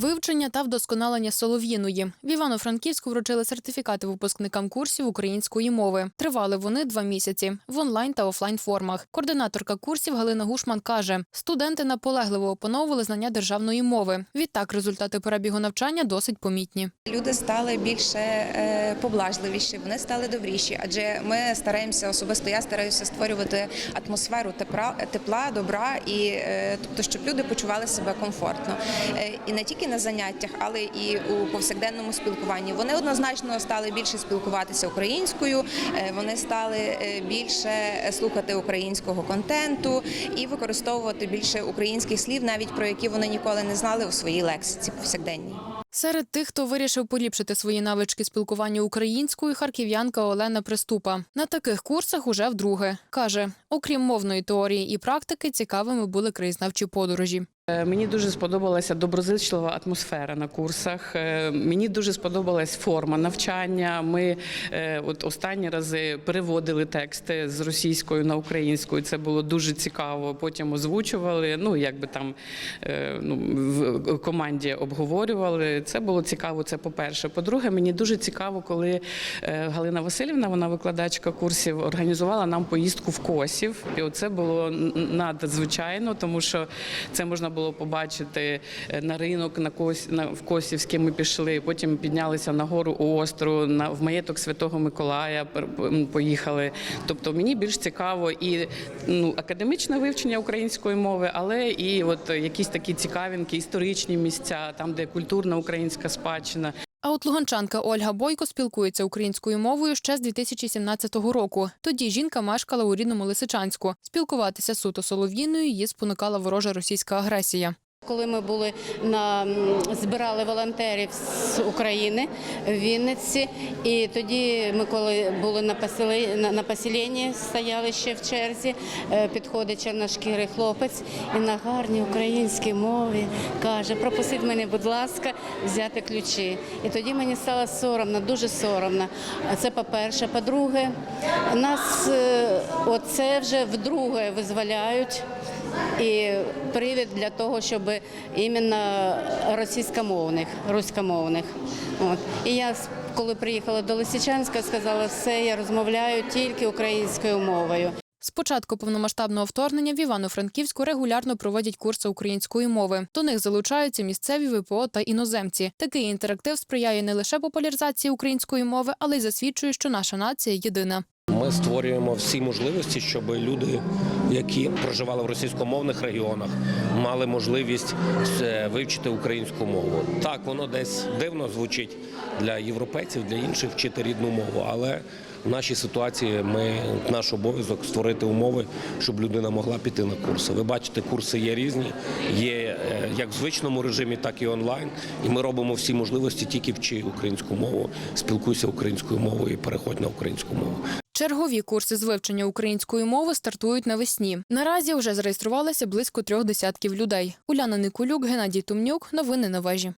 Вивчення та вдосконалення солов'їної. В Івано-Франківську вручили сертифікати випускникам курсів української мови. Тривали вони два місяці в онлайн та офлайн формах. Координаторка курсів Галина Гушман каже: студенти наполегливо опановували знання державної мови. Відтак, результати перебігу навчання досить помітні. Люди стали більше е, поблажливіші, вони стали добріші, адже ми стараємося особисто. Я стараюся створювати атмосферу тепла, тепла, добра і е, тобто, щоб люди почували себе комфортно. Е, І не тільки на заняттях, але і у повсякденному спілкуванні. Вони однозначно стали більше спілкуватися українською, е, вони стали е, більше слухати українського контенту і використовувати більше українських слів, навіть про які вони ніколи не знали у своїй лексиці повсякденній. Серед тих, хто вирішив поліпшити свої навички спілкування українською, харків'янка Олена Приступа. На таких курсах уже вдруге каже: окрім мовної теорії і практики, цікавими були краєзнавчі подорожі. Е, Мені дуже сподобалася доброзичлива атмосфера на курсах. Е, Мені дуже сподобалась форма навчання. Ми е, от останні рази переводили тексти з російської на українську. Це було дуже цікаво. Потім озвучували. Ну якби там ну, в команді обговорювали. Це було цікаво. Це по-перше. По-друге, мені дуже цікаво, коли Галина Васильівна, вона викладачка курсів, організувала нам поїздку в Косів. І оце було надзвичайно, тому що це можна було побачити е, на ринок на Кос на в Косівське. Ми пішли. Потім піднялися на гору Остру, на в маєток Святого Миколая. Поїхали. Тобто мені більш цікаво і ну академічне вивчення української мови, але і от якісь такі цікавинки, історичні місця, там де культурна українська спадщина. А от луганчанка Ольга Бойко спілкується українською мовою ще з 2017 року. Тоді жінка мешкала у рідному Лисичанську. Спілкуватися суто солов'їною її спонукала ворожа російська агресія. Коли ми були на збирали волонтерів з України в Вінниці, і тоді ми, коли були на поселі, на, на поселенні, стояли ще в черзі, е, підходить чорношкірий хлопець і на гарній українській мові каже: пропустіть мене, будь ласка, взяти ключі. І тоді мені стало соромно, дуже соромно. Це по-перше. По-друге, нас е, оце вже вдруге визволяють. І привід для того, щоб іменно російськомовних, руськомовних. От. І я, коли приїхала до Лисичанська, сказала, все, я розмовляю тільки українською мовою. З початку повномасштабного вторгнення в Івано-Франківську регулярно проводять курси української мови. До них залучаються місцеві ВПО та іноземці. Такий інтерактив сприяє не лише популяризації української мови, але й засвідчує, що наша нація єдина. Ми створюємо всі можливості, щоб люди, які проживали в російськомовних регіонах, мали можливість е, вивчити українську мову. Так, воно десь дивно звучить для європейців, для інших вчити рідну мову, але в нашій ситуації ми наш обов'язок створити умови, щоб людина могла піти на курси. Ви бачите, курси є різні, є е, як в звичному режимі, так і онлайн. І ми робимо всі можливості тільки вчи українську мову, спілкуйся українською мовою і переходь на українську мову. Чергові курси з вивчення української мови стартують навесні. Наразі вже зареєструвалося близько трьох десятків людей. Уляна Никулюк, Геннадій Тумнюк. Новини на вежі.